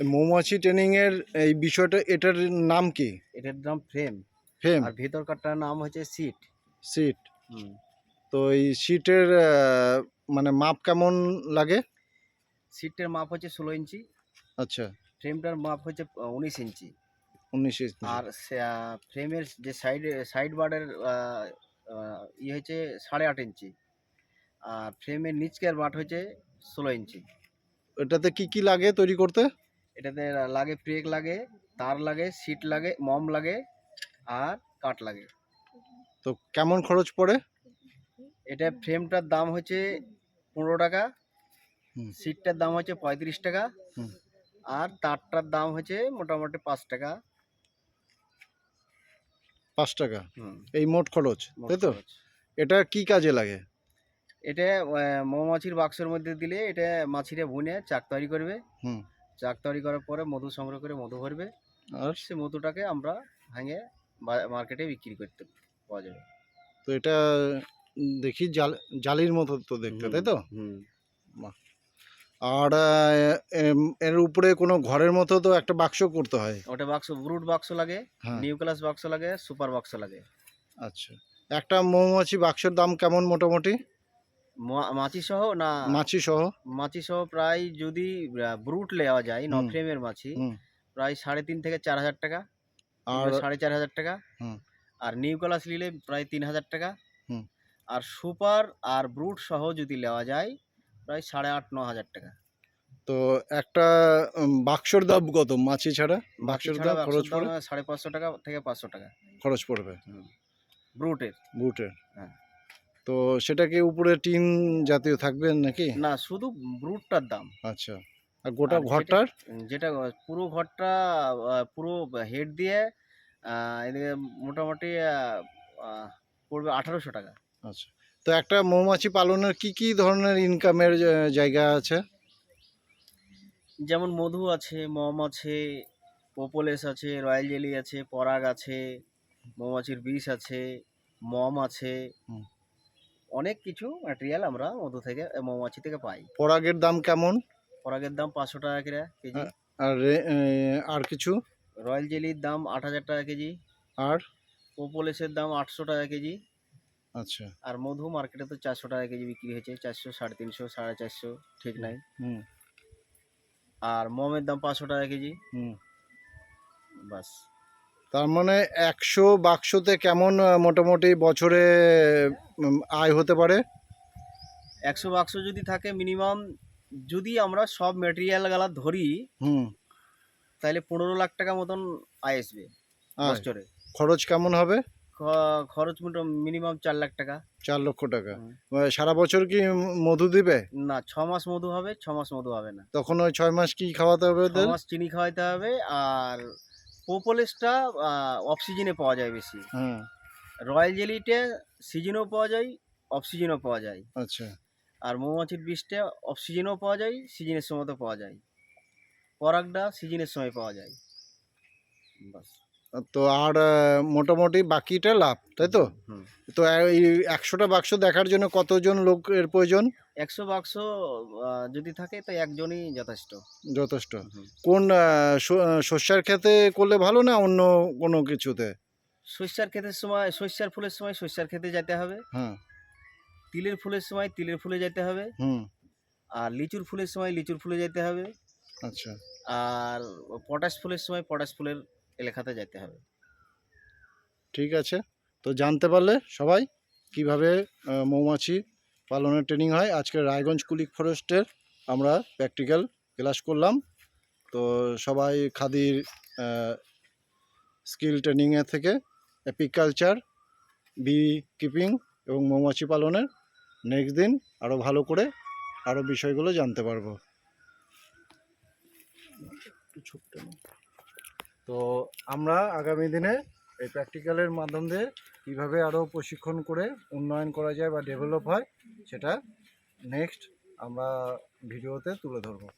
মৌমাছি ট্রেনিং এর এই বিষয়টা এটার নাম কি? এটার নাম ফ্রেম ফ্রেম আর ভিতরকারটার নাম হচ্ছে সিট সিট তো এই সিটের মানে মাপ কেমন লাগে? সিটের মাপ হচ্ছে ষোলো ইঞ্চি। আচ্ছা। ফ্রেমটার মাপ হচ্ছে উনিশ ইঞ্চি। উনিশ ইঞ্চি। আর ফ্রেমের যে সাইড সাইড বার্ডের ইয়ে হচ্ছে সাড়ে আট ইঞ্চি। আর ফ্রেমের নিচকের বাট হচ্ছে ষোলো ইঞ্চি। এটাতে কি কি লাগে তৈরি করতে? এটাতে লাগে ব্রেক লাগে তার লাগে সিট লাগে মম লাগে আর কাঠ লাগে। তো কেমন খরচ পড়ে? এটা ফ্রেমটার দাম হচ্ছে পনেরো টাকা সিটটার দাম হচ্ছে পঁয়ত্রিশ টাকা আর তারটার দাম হচ্ছে মোটামুটি পাঁচ টাকা। পাঁচ টাকা। হুম, এই মোট খরচ তাই তো? এটা কি কাজে লাগে? এটা মৌমাছির বাক্সের মধ্যে দিলে এটা মাছিরা ভুনে চাক তৈরি করবে। হুম। চাক তৈরি করার পরে মধু সংগ্রহ করে মধু ভরবে। আর? সে মধুটাকে আমরা ভেঙে মার্কেটে বিক্রি করতে পাওয়া যাবে। তো এটা দেখি জাল জালির মতো তো দেখতে তাই তো? হুম। আর এর উপরে কোনো ঘরের মতো তো একটা বাক্স করতে হয়? ওটা বাক্স ব্রুট বাক্স লাগে হ্যাঁ। নিউক্লাস বাক্স লাগে সুপার বাক্স লাগে। আচ্ছা। একটা মৌমাছি বাক্সের দাম কেমন মোটামুটি? মাছি সহ না মাছি সহ মাছি সহ প্রায় যদি ব্রুট নেওয়া যায় ন ফ্রেমের মাছি প্রায় সাড়ে তিন থেকে চার হাজার টাকা আর সাড়ে চার হাজার টাকা। হুম। আর নিউক্লাস নিলে প্রায় তিন হাজার টাকা। হুম। আর সুপার আর ব্রুট সহ যদি নেওয়া যায় প্রায় সাড়ে আট ন হাজার টাকা। তো একটা বাক্সর দাম কত মাছি ছাড়া? বাক্সের দাম খরচ দাম পড়ে? সাড়ে পাঁচশো টাকা থেকে পাঁচশো টাকা। খরচ পড়বে। ব্রুটের বুটের হ্যাঁ। তো সেটাকে উপরে টিন জাতীয় থাকবে নাকি? না শুধু ব্রুটটার দাম। আচ্ছা। আর গোটা ঘরটার? যেটা পুরো ঘরটা পুরো হেড দিয়ে এদিকে মোটামুটি পড়বে আঠারোশো টাকা। আচ্ছা। তো একটা মৌমাছি পালনের কি কি ধরনের ইনকামের জায়গা আছে? যেমন মধু আছে মম আছে পোপোলেস আছে রয়্যাল জেলি আছে পরাগ আছে মৌমাছির বিষ আছে মম আছে। অনেক কিছু ম্যাটেরিয়াল আমরা মধু থেকে মৌমাছি থেকে পাই। পরাগের দাম কেমন? পরাগের দাম পাঁচশো টাকা করে কেজি। আর আর কিছু? রয়্যাল জেলির দাম আট হাজার টাকা কেজি। আর? পোপোলেসের দাম আটশো টাকা কেজি। আচ্ছা। আর মধু মার্কেটে তো চারশো টাকা কেজি বিক্রি হয়েছে চারশো সাড়ে তিনশো সাড়ে চারশো ঠিক নাই। হুম। আর মমের দাম পাঁচশো টাকা কেজি। হুম। বাস। তার মানে একশো বাক্সতে কেমন মোটামুটি বছরে আয় হতে পারে। একশো বাক্স যদি থাকে মিনিমাম যদি আমরা সব মেটেরিয়ালগুলা ধরি হুম। তাহলে পনেরো লাখ টাকা মতন আয় আসবে বছরে। খরচ কেমন হবে? খরচ মিনিমাম চার লাখ টাকা। চার লক্ষ টাকা। সারা বছর কি মধু দিবে? না ছ মাস মধু হবে ছ মাস মধু হবে না। তখন ওই ছয় মাস কি খাওয়াতে হবে ছ মাস চিনি খাওয়াইতে হবে আর পোপোলেসটা অফ সিজনে পাওয়া যায় বেশি। হ্যাঁ রয়্যাল জেলিটা সিজনও পাওয়া যায় অফ সিজনেও পাওয়া যায়। আচ্ছা। আর মৌমাছির বীজটা অফ সিজনেও পাওয়া যায় সিজনের সময় তো পাওয়া যায়। পরাগটা সিজনের সময় পাওয়া যায়। বাস। তো আর মোটামুটি বাকিটা লাভ তাই তো? তো এই একশোটা বাক্স দেখার জন্য কতজন লোকের প্রয়োজন? একশো বাক্স যদি থাকে তো একজনই যথেষ্ট। যথেষ্ট। কোন শস্যার খেতে করলে ভালো না অন্য কোনো কিছুতে? সর্ষার ক্ষেতের সময় সর্ষার ফুলের সময় সর্ষার ক্ষেতে যেতে হবে। হ্যাঁ তিলের ফুলের সময় তিলের ফুলে যেতে হবে। হুম। আর লিচুর ফুলের সময় লিচুর ফুলে যেতে হবে। আচ্ছা। আর পটাশ ফুলের সময় পটাশ ফুলের এলাকাতে যেতে হবে। ঠিক আছে। তো জানতে পারলে সবাই কীভাবে মৌমাছি পালনের ট্রেনিং হয়। আজকে রায়গঞ্জ কুলিক ফরেস্টের আমরা প্র্যাকটিক্যাল ক্লাস করলাম। তো সবাই খাদির স্কিল ট্রেনিংয়ের থেকে এপিকালচার বি কিপিং এবং মৌমাছি পালনের নেক্সট দিন আরও ভালো করে আরও বিষয়গুলো জানতে পারব। তো আমরা আগামী দিনে এই প্র্যাকটিক্যালের মাধ্যম দিয়ে কীভাবে আরও প্রশিক্ষণ করে উন্নয়ন করা যায় বা ডেভেলপ হয় সেটা নেক্সট আমরা ভিডিওতে তুলে ধরবো